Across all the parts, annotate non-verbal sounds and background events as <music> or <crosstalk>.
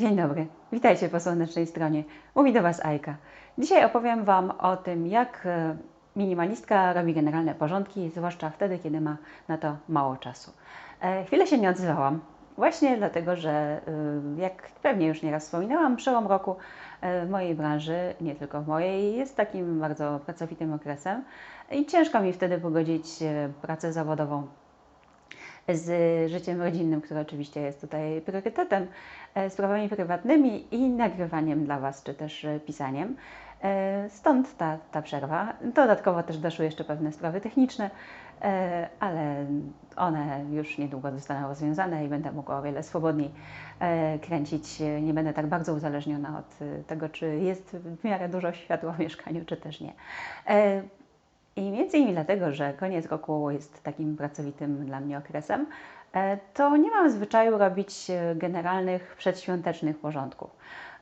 Dzień dobry, witajcie po słonecznej stronie. Mówi do Was Ajka. Dzisiaj opowiem Wam o tym, jak e, minimalistka robi generalne porządki, zwłaszcza wtedy, kiedy ma na to mało czasu. E, chwilę się nie odzywałam, właśnie dlatego, że e, jak pewnie już nieraz wspominałam, przełom roku w mojej branży, nie tylko w mojej, jest takim bardzo pracowitym okresem i ciężko mi wtedy pogodzić pracę zawodową z życiem rodzinnym, które oczywiście jest tutaj priorytetem, e, sprawami prywatnymi i nagrywaniem dla Was, czy też e, pisaniem. E, stąd ta, ta przerwa. Dodatkowo też doszły jeszcze pewne sprawy techniczne, ale one już niedługo zostaną rozwiązane i będę mogła o wiele swobodniej kręcić. Nie będę tak bardzo uzależniona od tego, czy jest w miarę dużo światła w mieszkaniu, czy też nie. I między innymi dlatego, że koniec roku jest takim pracowitym dla mnie okresem, e, to nie mam zwyczaju robić e, generalnych przedświątecznych porządków.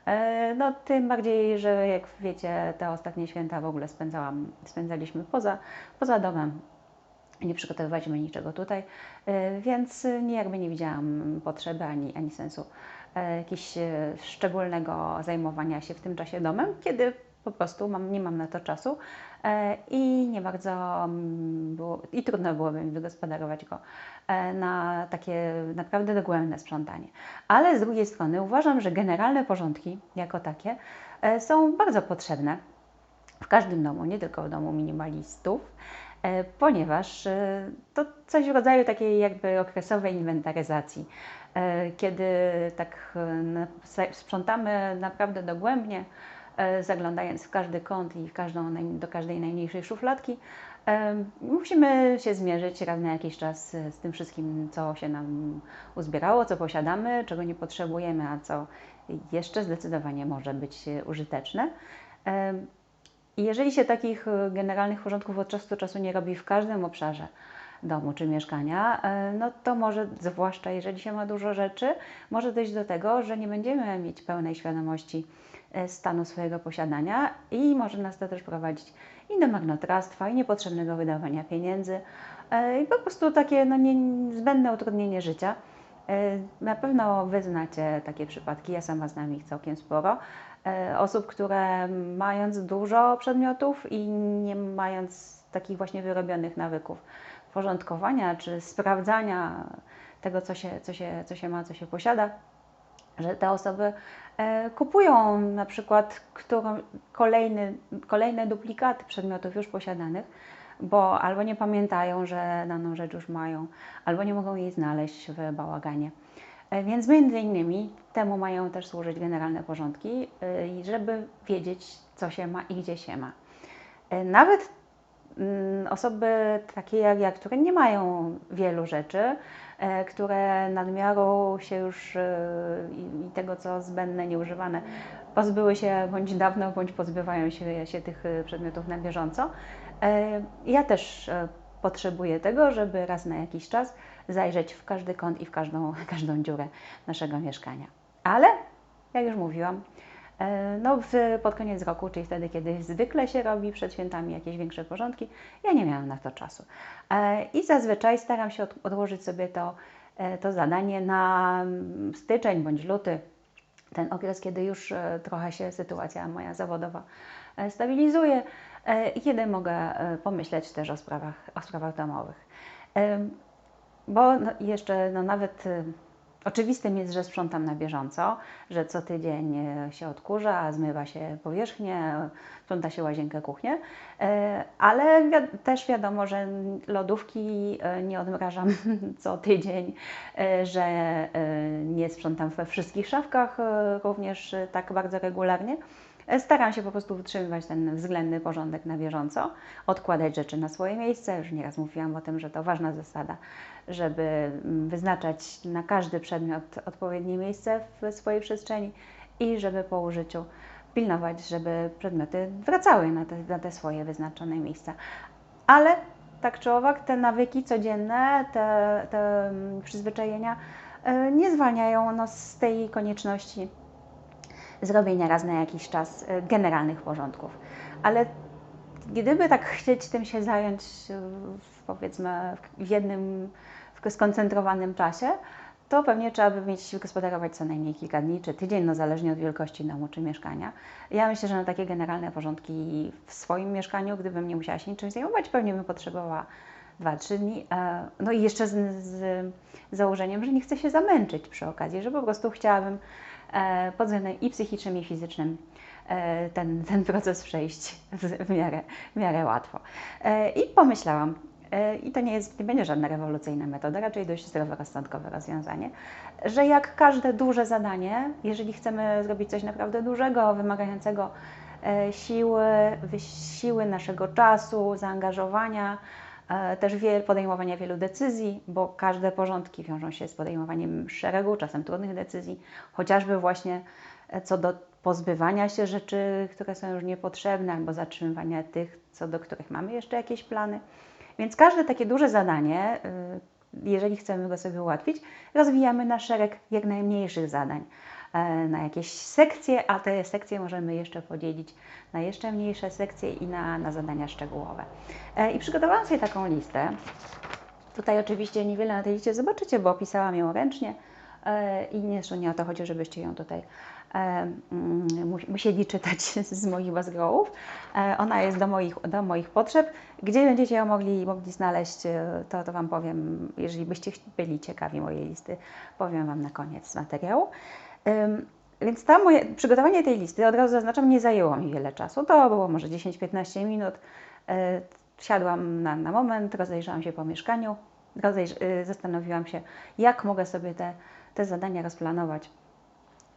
E, no, tym bardziej, że jak wiecie, te ostatnie święta w ogóle spędzałam, spędzaliśmy poza, poza domem. Nie przygotowywaliśmy niczego tutaj, więc jakby nie widziałam potrzeby ani, ani sensu jakiegoś szczególnego zajmowania się w tym czasie domem, kiedy po prostu mam, nie mam na to czasu i nie bardzo mm, było, i trudno byłoby mi wygospodarować go e, na takie naprawdę dogłębne sprzątanie. Ale z drugiej strony uważam, że generalne porządki jako takie e, są bardzo potrzebne w każdym domu, nie tylko w domu minimalistów, ponieważ to coś w rodzaju takiej jakby okresowej inwentaryzacji, kiedy tak sprzątamy naprawdę dogłębnie, E, zaglądając w każdy kąt i w każdą, do każdej najmniejszej szufladki, e, musimy się zmierzyć raz na jakiś czas z tym wszystkim, co się nam uzbierało, co posiadamy, czego nie potrzebujemy, a co jeszcze zdecydowanie może być użyteczne. E, I jeżeli się takich generalnych porządków od czasu do czasu nie robi w każdym obszarze, domu czy mieszkania, no to może, zwłaszcza jeżeli się ma dużo rzeczy, może dojść do tego, że nie będziemy mieć pełnej świadomości E, stanu swojego posiadania i może nas to też prowadzić i do marnotrawstwa, i niepotrzebnego wydawania pieniędzy, e, i po prostu takie no, niezbędne utrudnienie życia. E, na pewno Wy znacie takie przypadki, ja sama znam ich całkiem sporo. Osób, które mając dużo przedmiotów i nie mając takich właśnie wyrobionych nawyków porządkowania czy sprawdzania tego, co się, co się, co się ma, co się posiada, że te osoby e, kupują na przykład kolejny, kolejne duplikaty przedmiotów już posiadanych, bo albo nie pamiętają, że daną rzecz już mają, albo nie mogą jej znaleźć w bałaganie. E, więc między innymi temu mają też służyć generalne porządki, e, żeby wiedzieć, co się ma i gdzie się ma. Nawet mm, osoby takie jak ja, które nie mają wielu rzeczy, które nadmiaru się już e, i tego, co zbędne, nieużywane, pozbyły się bądź dawno, bądź pozbywają się, się tych e, przedmiotów na bieżąco. Ja też potrzebuję tego, żeby raz na jakiś czas zajrzeć w każdy kąt i w każdą, <laughs> każdą dziurę naszego mieszkania. Ale, jak już mówiłam, E, no, w, pod koniec roku, czyli wtedy, kiedy zwykle się robi przed świętami jakieś większe porządki, ja nie miałam na to czasu. E, I zazwyczaj staram się odłożyć sobie to, e, to zadanie na mm, styczeń bądź luty, ten okres, kiedy już trochę się sytuacja moja zawodowa stabilizuje i kiedy mogę pomyśleć też o sprawach, o sprawach domowych. Bo no, jeszcze no, nawet Oczywistym jest, że sprzątam na bieżąco, że co tydzień e, się odkurza, zmywa się powierzchnię, sprząta się łazienkę, kuchnię, e, ale wi też wiadomo, że lodówki e, nie odmrażam <laughs> co tydzień, że nie sprzątam we wszystkich szafkach również tak bardzo regularnie. Staram się po prostu utrzymywać ten względny porządek na bieżąco, odkładać rzeczy na swoje miejsce. Już nieraz mówiłam o tym, że to ważna zasada, żeby mm, wyznaczać na każdy przedmiot odpowiednie miejsce w swojej przestrzeni i żeby po użyciu pilnować, żeby przedmioty wracały na te, na te swoje wyznaczone miejsca. Ale tak czy owak, te nawyki codzienne, te, te mm, przyzwyczajenia e, nie zwalniają nas z tej konieczności zrobienia raz na jakiś czas e, generalnych porządków. Ale gdyby tak chcieć tym się zająć, e, powiedzmy, w jednym w skoncentrowanym czasie, to pewnie trzeba by mieć gospodarować co najmniej kilka dni czy tydzień, no zależnie od wielkości domu czy mieszkania. Ja myślę, że na takie generalne porządki w swoim mieszkaniu, gdybym nie musiała się niczym zajmować, pewnie bym potrzebowała 2-3 dni. E, no i jeszcze z, z założeniem, że nie chcę się zamęczyć przy okazji, że po prostu chciałabym pod względem i psychicznym, i fizycznym e, ten, <laughs> ten proces przejść w miarę, w miarę łatwo. I pomyślałam, i to nie, jest, nie będzie żadna rewolucyjna metoda, raczej dość zdroworozsądkowe rozwiązanie, że jak każde duże zadanie, jeżeli chcemy zrobić coś naprawdę dużego, wymagającego siły, siły naszego czasu, zaangażowania, E, też podejmowania wielu decyzji, bo każde porządki wiążą się z podejmowaniem szeregu, czasem trudnych decyzji, chociażby właśnie e, co do pozbywania się rzeczy, które są już niepotrzebne, albo zatrzymywania tych, co do których mamy jeszcze jakieś plany. Więc każde takie duże zadanie, e, jeżeli chcemy go sobie ułatwić, rozwijamy na szereg jak najmniejszych zadań. E, na jakieś sekcje, a te sekcje możemy jeszcze podzielić na jeszcze mniejsze sekcje i na, na zadania szczegółowe. E, I przygotowałam sobie taką listę. Tutaj oczywiście niewiele na tej liście zobaczycie, bo opisałam ją ręcznie e, i nie, nie o to chodzi, żebyście ją tutaj mm, musieli czytać <laughs> z moich bazgrołów. Ona jest do moich, do moich potrzeb. Gdzie będziecie ją mogli, mogli znaleźć, to, to Wam powiem, jeżeli byście byli ciekawi mojej listy, powiem Wam na koniec materiału. Więc ta moje, przygotowanie tej listy, od razu zaznaczam, nie zajęło mi wiele czasu. To było może 10-15 minut. E, siadłam na, na moment, rozejrzałam się po mieszkaniu, rozejrz, e, zastanowiłam się, jak mogę sobie te, te zadania rozplanować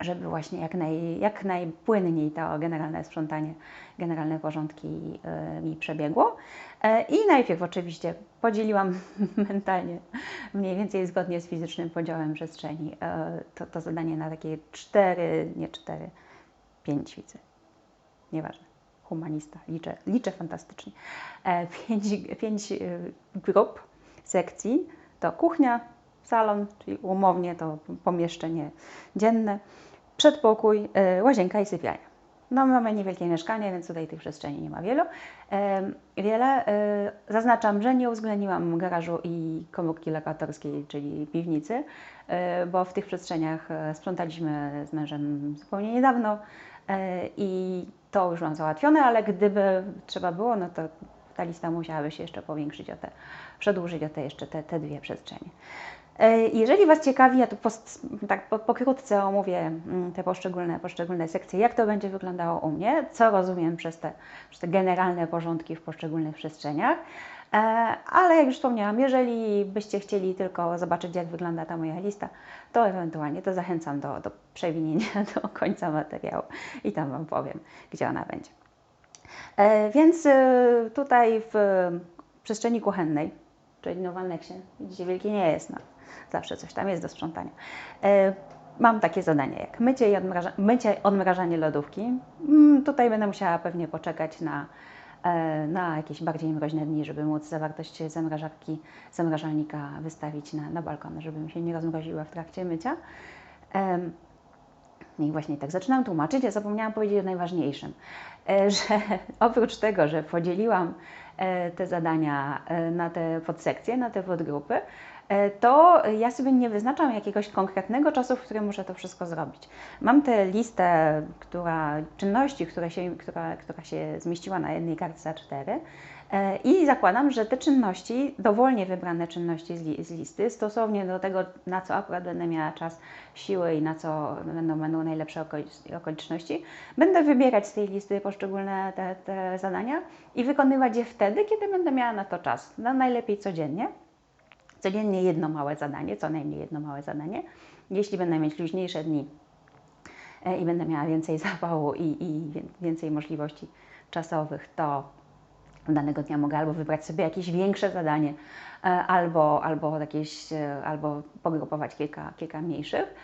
żeby właśnie jak, naj, jak najpłynniej to generalne sprzątanie, generalne porządki y, mi przebiegło. E, I najpierw oczywiście podzieliłam <laughs> mentalnie, mniej więcej zgodnie z fizycznym podziałem przestrzeni, e, to, to zadanie na takie cztery, nie cztery, pięć widzę. Nieważne. Humanista, liczę, liczę fantastycznie. E, pięć, pięć grup, sekcji to kuchnia, salon, czyli umownie to pomieszczenie dzienne, przedpokój, e, łazienka i sypialnia. No, mamy niewielkie mieszkanie, więc tutaj tych przestrzeni nie ma wielu. E, wiele. E, zaznaczam, że nie uwzględniłam garażu i komórki lokatorskiej, czyli piwnicy, bo w tych przestrzeniach sprzątaliśmy z mężem zupełnie niedawno i to już mam załatwione, ale gdyby trzeba było, no to ta lista musiałaby się jeszcze powiększyć o te, przedłużyć o te jeszcze te, te dwie przestrzenie. E, jeżeli Was ciekawi, ja tu post, tak pokrótce omówię mm, te poszczególne, poszczególne sekcje, jak to będzie wyglądało u mnie, co rozumiem przez te, przez te generalne porządki w poszczególnych przestrzeniach. E, ale jak już wspomniałam, jeżeli byście chcieli tylko zobaczyć, jak wygląda ta moja lista, to ewentualnie to zachęcam do, do przewinienia <laughs> do końca materiału i tam Wam powiem, gdzie ona będzie. E, więc tutaj w przestrzeni kuchennej, czyli no w aneksie, widzicie, wielkie nie jest, no, zawsze coś tam jest do sprzątania. E, mam takie zadania jak mycie i odmraża mycie, odmrażanie lodówki. Mm, tutaj będę musiała pewnie poczekać na, e, na jakieś bardziej mroźne dni, żeby móc zawartość zamrażarki, zamrażalnika wystawić na, na balkon, żeby mi się nie rozmroziła w trakcie mycia. I właśnie tak zaczynam tłumaczyć, ja zapomniałam powiedzieć o najważniejszym, e, <laughs> że oprócz tego, że podzieliłam te zadania na te podsekcje, na te podgrupy, E, to ja sobie nie wyznaczam jakiegoś konkretnego czasu, w którym muszę to wszystko zrobić. Mam tę listę która, czynności, która się, która, która się zmieściła na jednej kartce A4 e, i zakładam, że te czynności, dowolnie wybrane czynności z listy, stosownie do tego, na co akurat będę miała czas, siły i na co będą, będą najlepsze okoliczności, będę wybierać z tej listy poszczególne te, te zadania i wykonywać je wtedy, kiedy będę miała na to czas. No, najlepiej codziennie codziennie jedno małe zadanie, co najmniej jedno małe zadanie. Jeśli będę mieć luźniejsze dni e, i będę miała więcej <laughs> zapału i, i więcej możliwości czasowych, to danego dnia mogę albo wybrać sobie jakieś większe zadanie, e, albo, albo, jakieś, e, albo pogrupować kilka, kilka mniejszych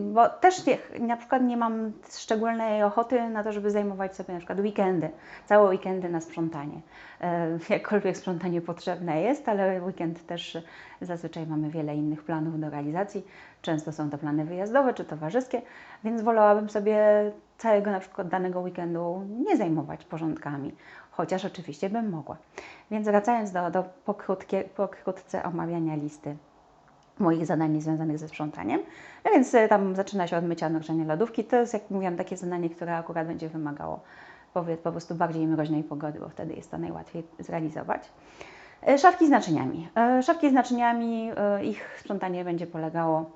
bo też nie, na przykład nie mam szczególnej ochoty na to, żeby zajmować sobie na przykład weekendy, całe weekendy na sprzątanie. E, <laughs> jakkolwiek sprzątanie potrzebne jest, ale weekend też zazwyczaj mamy wiele innych planów do realizacji. Często są to plany wyjazdowe czy towarzyskie, więc wolałabym sobie całego na przykład danego weekendu nie zajmować porządkami, chociaż oczywiście bym mogła. Więc wracając do, do pokrótkie, pokrótce omawiania listy moich zadań związanych ze sprzątaniem. No więc e, tam zaczyna się od mycia, nagrzania lodówki. To jest, jak mówiłam, takie zadanie, które akurat będzie wymagało powie, po prostu bardziej mroźnej pogody, bo wtedy jest to najłatwiej zrealizować. E, Szafki z naczyniami. E, Szafki z naczyniami, ich sprzątanie będzie polegało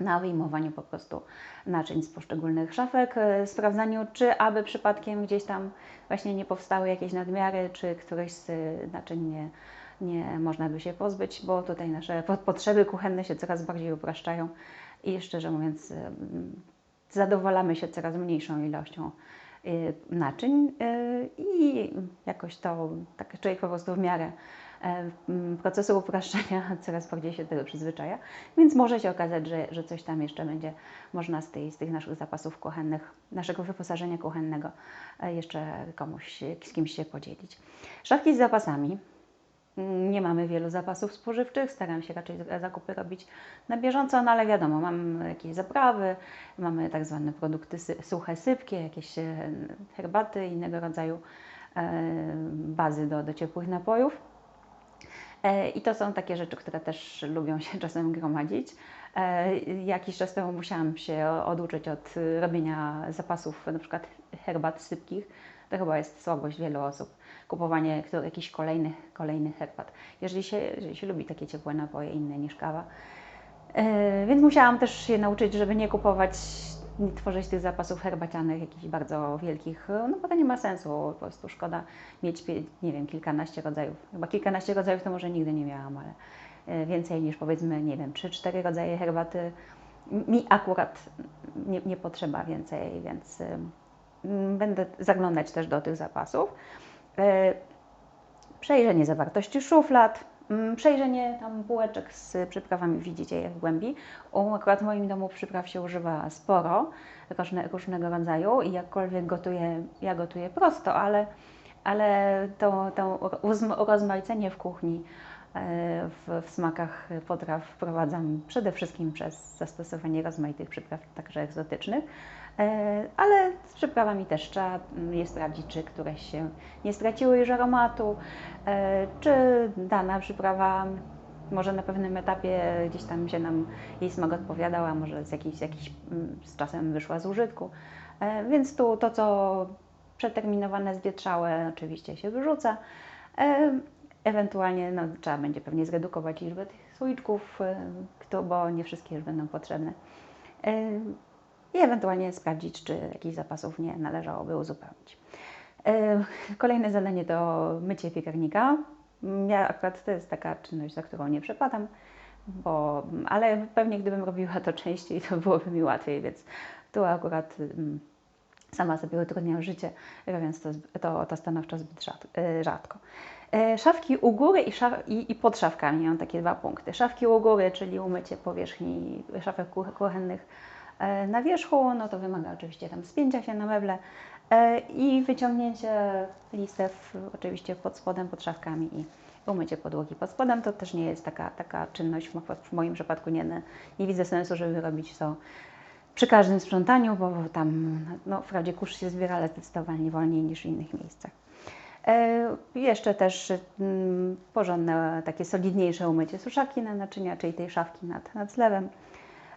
na wyjmowaniu po prostu naczyń z poszczególnych szafek, e, sprawdzaniu, czy aby przypadkiem gdzieś tam właśnie nie powstały jakieś nadmiary, czy któreś z e, naczyń nie, nie można by się pozbyć, bo tutaj nasze po- potrzeby kuchenne się coraz bardziej upraszczają i szczerze mówiąc, e, zadowalamy się coraz mniejszą ilością naczyń i jakoś to tak człowiek po prostu w miarę procesu upraszczania <laughs> coraz bardziej się do tego przyzwyczaja, więc może się okazać, że, że coś tam jeszcze będzie można z, tej, z tych naszych zapasów kuchennych, naszego wyposażenia kuchennego e, jeszcze komuś, z kimś się podzielić. Szafki z zapasami. Nie mamy wielu zapasów spożywczych, staram się raczej zakupy robić na bieżąco, no ale wiadomo, mam jakieś zaprawy, mamy tak zwane produkty suche, sypkie, jakieś e, herbaty, innego rodzaju e, bazy do, do ciepłych napojów. E, I to są takie rzeczy, które też lubią się <laughs> czasem gromadzić. E, Jakiś czas temu musiałam się oduczyć od robienia zapasów, na przykład herbat sypkich. To chyba jest słabość wielu osób. Kupowanie jakichś kolejnych, kolejnych herbat. Jeżeli się, jeżeli się lubi takie ciepłe napoje inne niż kawa. E, Więc musiałam też się nauczyć, żeby nie kupować, tworzyć tych zapasów herbacianych jakichś bardzo wielkich, no bo to nie ma sensu, po prostu szkoda mieć, nie wiem, kilkanaście rodzajów. Chyba kilkanaście rodzajów to może nigdy nie miałam, ale e, więcej niż powiedzmy, nie wiem, trzy, cztery rodzaje herbaty mi akurat nie, nie potrzeba więcej, więc e, będę zaglądać też do tych zapasów. E, Przejrzenie zawartości szuflad, przejrzenie tam półeczek z przyprawami, widzicie je w głębi. U, akurat w moim domu przypraw się używa sporo, różne, różnego rodzaju i jakkolwiek gotuję, ja gotuję prosto, ale, ale to, to urozmaicenie w kuchni e, w, w smakach potraw wprowadzam przede wszystkim przez zastosowanie rozmaitych przypraw, także egzotycznych. E, Ale z przyprawami też trzeba mm, je sprawdzić, czy któreś się nie straciły już aromatu, e, czy dana przyprawa może na pewnym etapie gdzieś tam się nam jej smak odpowiadał, a może z jakiś, jakiś mm, z czasem wyszła z użytku. E, Więc tu to, co przeterminowane, zwietrzałe, oczywiście się wyrzuca. Ewentualnie no, trzeba będzie pewnie zredukować liczbę tych słoiczków, bo nie wszystkie już będą potrzebne. I ewentualnie sprawdzić, czy jakichś zapasów nie należałoby uzupełnić. E, Kolejne zadanie to mycie piekarnika. Ja akurat to jest taka czynność, za którą nie przepadam, bo, ale pewnie gdybym robiła to częściej, to byłoby mi łatwiej, więc tu akurat mm, sama sobie utrudniam życie, robiąc to, to, to stanowczo zbyt e, rzadko. E, Szafki u góry i, szaf, i, i pod szafkami mam takie dwa punkty. Szafki u góry, czyli umycie powierzchni szafek kuch- kuchennych na wierzchu, no to wymaga oczywiście tam spięcia się na meble e, i wyciągnięcie listew oczywiście pod spodem, pod szafkami i umycie podłogi pod spodem. To też nie jest taka, taka czynność, w mo- w moim przypadku nie, nie widzę sensu, żeby robić to przy każdym sprzątaniu, bo tam no, wprawdzie kurz się zbiera, ale zdecydowanie wolniej niż w innych miejscach. E, jeszcze też mm, porządne, takie solidniejsze umycie suszarki na naczynia, czyli tej szafki nad, nad zlewem.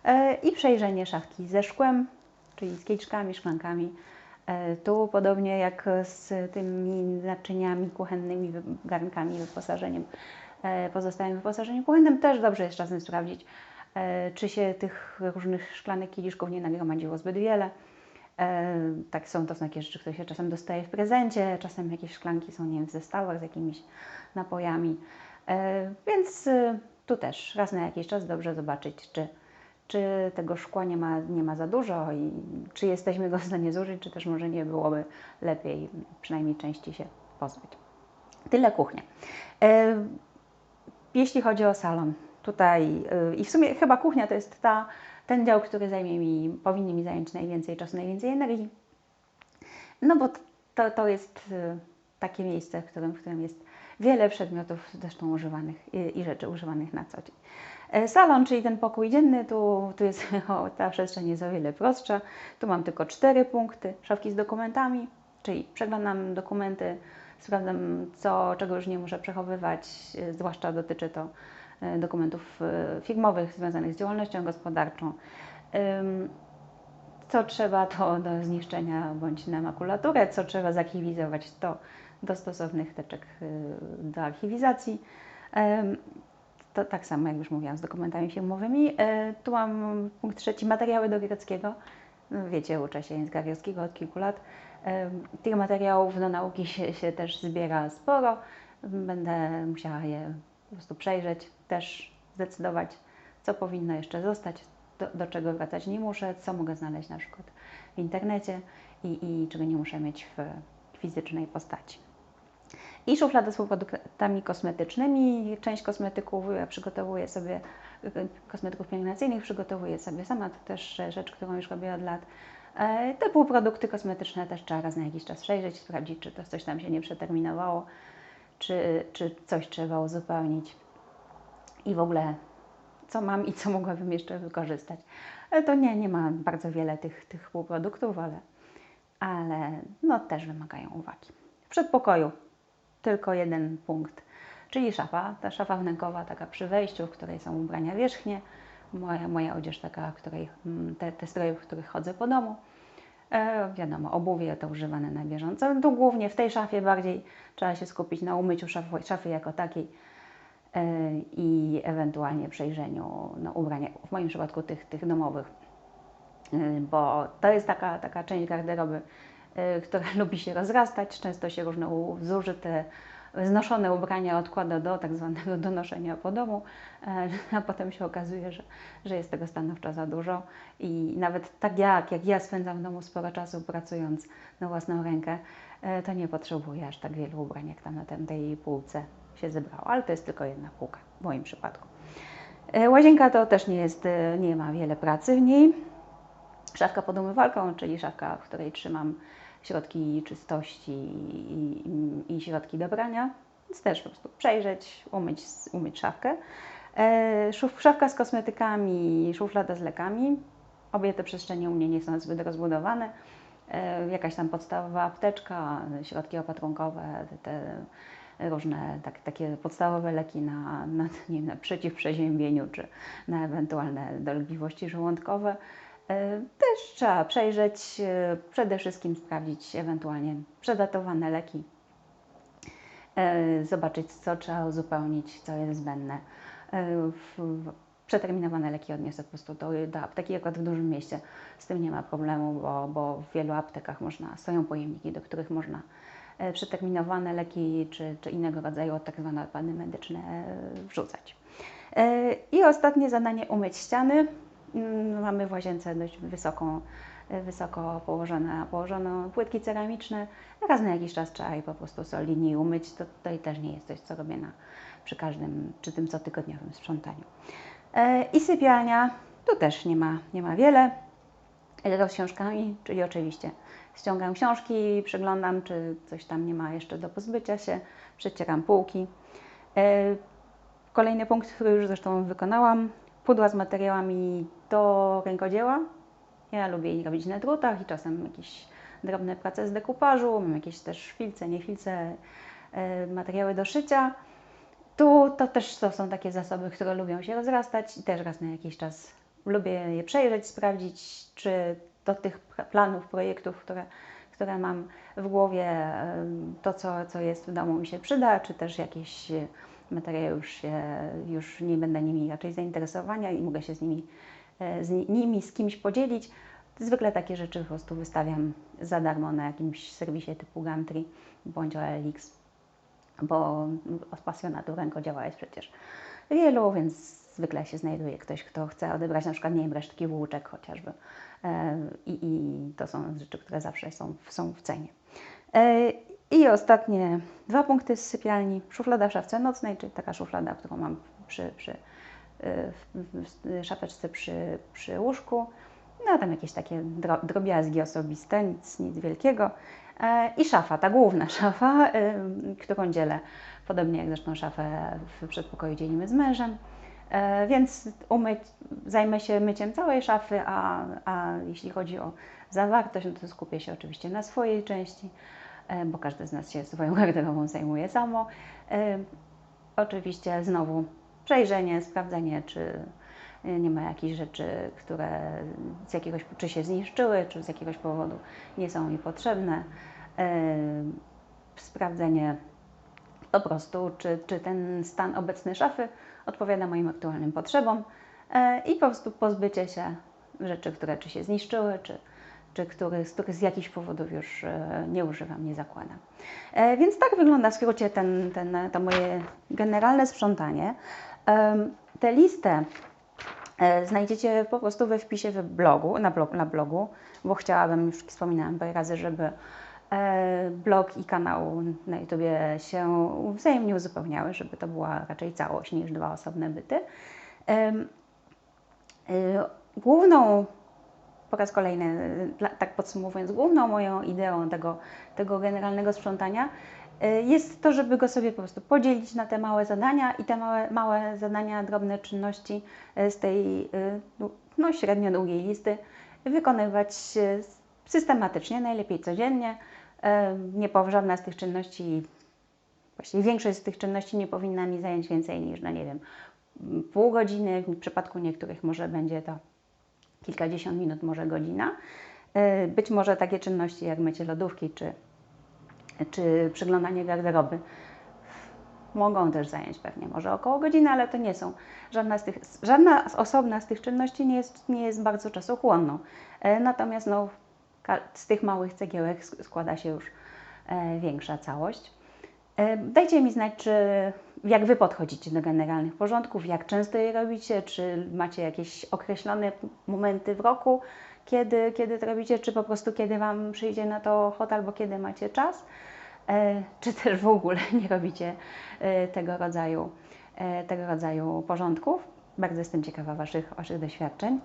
E, I przejrzenie szafki ze szkłem, czyli z kieliszkami, szklankami. E, Tu podobnie jak z tymi naczyniami kuchennymi, garnkami, wyposażeniem, e, pozostałym wyposażeniem kuchennym, też dobrze jest czasem sprawdzić, czy się tych różnych szklanek, kieliszków nie nagromadziło zbyt wiele. Tak są to takie rzeczy, które się czasem dostaje w prezencie, czasem jakieś szklanki są nie wiem, w zestawach z jakimiś napojami. Więc e, tu też raz na jakiś czas dobrze zobaczyć, czy, czy tego szkła nie ma, nie ma za dużo i czy jesteśmy go w stanie zużyć, czy też może nie byłoby lepiej przynajmniej części się pozbyć. Tyle kuchnia. E, Jeśli chodzi o salon, tutaj y, i w sumie chyba kuchnia to jest ta, ten dział, który zajmie mi, powinien mi zająć najwięcej czasu, najwięcej energii. No bo to, to jest y, takie miejsce, w którym, w którym jest wiele przedmiotów zresztą używanych i, i rzeczy używanych na co dzień. E, Salon, czyli ten pokój dzienny, tu, tu jest <laughs> o, ta przestrzeń jest o wiele prostsza. Tu mam tylko cztery punkty, szafki z dokumentami, czyli przeglądam dokumenty, sprawdzam, co, czego już nie muszę przechowywać, e, zwłaszcza dotyczy to e, dokumentów firmowych związanych z działalnością gospodarczą. Co trzeba, to do zniszczenia bądź na makulaturę, co trzeba zarchiwizować, to do stosownych teczek do archiwizacji. To tak samo, jak już mówiłam, z dokumentami firmowymi. E, Tu mam punkt trzeci, materiały do greckiego. No, Wiecie, uczę się języka greckiego od kilku lat. Em, Tych materiałów do nauki się, się też zbiera sporo. Będę musiała je po prostu przejrzeć, też zdecydować, co powinno jeszcze zostać, do, do czego wracać nie muszę, co mogę znaleźć na przykład w internecie i, i czego nie muszę mieć w fizycznej postaci. I szuflada z produktami kosmetycznymi. Część kosmetyków ja przygotowuję sobie, y, kosmetyków pielęgnacyjnych przygotowuję sobie sama. To też rzecz, którą już robię od lat. E, Te półprodukty kosmetyczne też trzeba raz na jakiś czas przejrzeć, sprawdzić, czy to coś tam się nie przeterminowało, czy, czy coś trzeba uzupełnić i w ogóle co mam i co mogłabym jeszcze wykorzystać. E, To nie, nie ma bardzo wiele tych, tych półproduktów, ale, ale no, też wymagają uwagi. W przedpokoju tylko jeden punkt, czyli szafa, ta szafa wnękowa, taka przy wejściu, w której są ubrania wierzchnie, moja, moja odzież taka, której, mm, te, te stroje, w których chodzę po domu. E, wiadomo, obuwie to używane na bieżąco. Tu głównie w tej szafie bardziej trzeba się skupić na umyciu szafy, szafy jako takiej e, i ewentualnie przejrzeniu no, ubrań, w moim przypadku tych, tych domowych, Y, bo to jest taka, taka część garderoby, która <laughs> lubi się rozrastać. Często się różne zużyte, znoszone ubrania odkłada do tak zwanego <laughs> donoszenia po domu, e, a potem się okazuje, że, że jest tego stanowczo za dużo. I nawet tak jak, jak ja spędzam w domu sporo czasu pracując na własną rękę, e, to nie potrzebuję aż tak wielu ubrań, jak tam na tej półce się zebrało. Ale to jest tylko jedna półka w moim przypadku. E, Łazienka to też nie jest, nie ma wiele pracy w niej. Szafka pod umywalką, czyli szafka, w której trzymam środki czystości i, i, i środki do brania. Więc też po prostu przejrzeć, umyć, umyć szafkę. E, szuf, szafka z kosmetykami, szuflada z lekami. Obie te przestrzenie u mnie nie są zbyt rozbudowane. E, jakaś tam podstawowa apteczka, środki opatrunkowe, te różne tak, takie podstawowe leki na, na, nie na przeciwprzeziębieniu czy na ewentualne dolegliwości żołądkowe. E, Też trzeba przejrzeć, e, przede wszystkim sprawdzić ewentualnie przedatowane leki, e, zobaczyć co trzeba uzupełnić, co jest zbędne. Przeterminowane leki odniosę po prostu do, do apteki, akurat w dużym mieście z tym nie ma problemu, bo, bo w wielu aptekach można, stoją pojemniki, do których można przeterminowane leki czy, czy innego rodzaju tak zwane odpady medyczne wrzucać. I ostatnie zadanie umyć ściany. Mm, Mamy w łazience dość wysoką, wysoko położone, płytki ceramiczne. Raz na jakiś czas trzeba je po prostu solidniej umyć. To tutaj też nie jest coś, co robię na, przy każdym, czy tym cotygodniowym sprzątaniu. E, I sypialnia, tu też nie ma, nie ma wiele. Z książkami, czyli oczywiście ściągam książki, przeglądam, czy coś tam nie ma jeszcze do pozbycia się, przecieram półki. E, Kolejny punkt, który już zresztą wykonałam, pudła z materiałami do rękodzieła. Ja lubię robić na drutach i czasem jakieś drobne prace z dekupażu, mam jakieś też filce, nie filce, e, materiały do szycia. Tu to też to są takie zasoby, które lubią się rozrastać i też raz na jakiś czas lubię je przejrzeć, sprawdzić, czy do tych planów, projektów, które, które mam w głowie, em, to co, co jest w domu mi się przyda, czy też jakieś e, materiały już, się, już nie będę nimi raczej zainteresowania i mogę się z nimi, e, z ni- nimi z kimś podzielić. Zwykle takie rzeczy po prostu wystawiam za darmo na jakimś serwisie typu Gumtree bądź OLX bo od pasjonatów rękodzieła jest przecież wielu, więc zwykle się znajduje ktoś, kto chce odebrać na przykład, nie wiem, resztki włóczek chociażby. E, I, I to są rzeczy, które zawsze są, są w cenie. I ostatnie dwa punkty z sypialni. Szuflada w szafce nocnej, czyli taka szuflada, którą mam przy, przy, e, w, szapeczce przy, przy łóżku. No tam jakieś takie dro, drobiazgi osobiste, nic, nic wielkiego. E, I szafa, ta główna szafa, y, którą dzielę, podobnie jak zresztą szafę w przedpokoju dzielimy z mężem. E, Więc umyć, zajmę się myciem całej szafy, a, a jeśli chodzi o zawartość, no to skupię się oczywiście na swojej części, bo każdy z nas się swoją <laughs> garderobą zajmuje samo. E, Oczywiście znowu przejrzenie, sprawdzenie, czy nie ma jakichś rzeczy, które z jakiegoś, czy się zniszczyły, czy z jakiegoś powodu nie są mi potrzebne. Y, Sprawdzenie po prostu, czy, czy ten stan obecny szafy odpowiada moim aktualnym potrzebom e, i po prostu pozbycie się rzeczy, które czy się zniszczyły, czy, czy których, z których z jakichś powodów już e, nie używam, nie zakładam. E, Więc tak wygląda w skrócie ten, ten, to moje generalne sprzątanie. Tę listę e, znajdziecie po prostu we wpisie w blogu, na, blog, na blogu, bo chciałabym, już wspominałam parę razy, żeby blog i kanał na YouTubie się wzajemnie uzupełniały, żeby to była raczej całość niż dwa osobne byty. Główną, po raz kolejny, tak podsumowując, główną moją ideą tego, tego generalnego sprzątania y, jest to, żeby go sobie po prostu podzielić na te małe zadania i te małe, małe zadania, drobne czynności y, z tej y, no, średnio długiej listy wykonywać systematycznie, najlepiej codziennie. Nie po żadna z tych czynności Właściwie większość z tych czynności nie powinna mi zająć więcej niż, no nie wiem, pół godziny, w przypadku niektórych może będzie to kilkadziesiąt minut, może godzina. Y, Być może takie czynności jak mycie lodówki czy, czy przyglądanie garderoby mogą też zająć pewnie może około godziny, ale to nie są. Żadna, z tych, żadna osobna z tych czynności nie jest, nie jest bardzo czasochłonną. E, Natomiast no, z tych małych cegiełek sk- składa się już e, większa całość. E, Dajcie mi znać, czy jak Wy podchodzicie do generalnych porządków, jak często je robicie, czy macie jakieś określone momenty w roku, kiedy, kiedy to robicie, czy po prostu kiedy Wam przyjdzie na to ochota, albo kiedy macie czas, e, czy <laughs> też w ogóle nie robicie e, tego rodzaju, tego rodzaju porządków. Bardzo jestem ciekawa Waszych, waszych doświadczeń.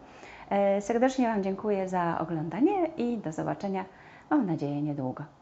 Serdecznie Wam dziękuję za oglądanie i do zobaczenia, mam nadzieję, niedługo.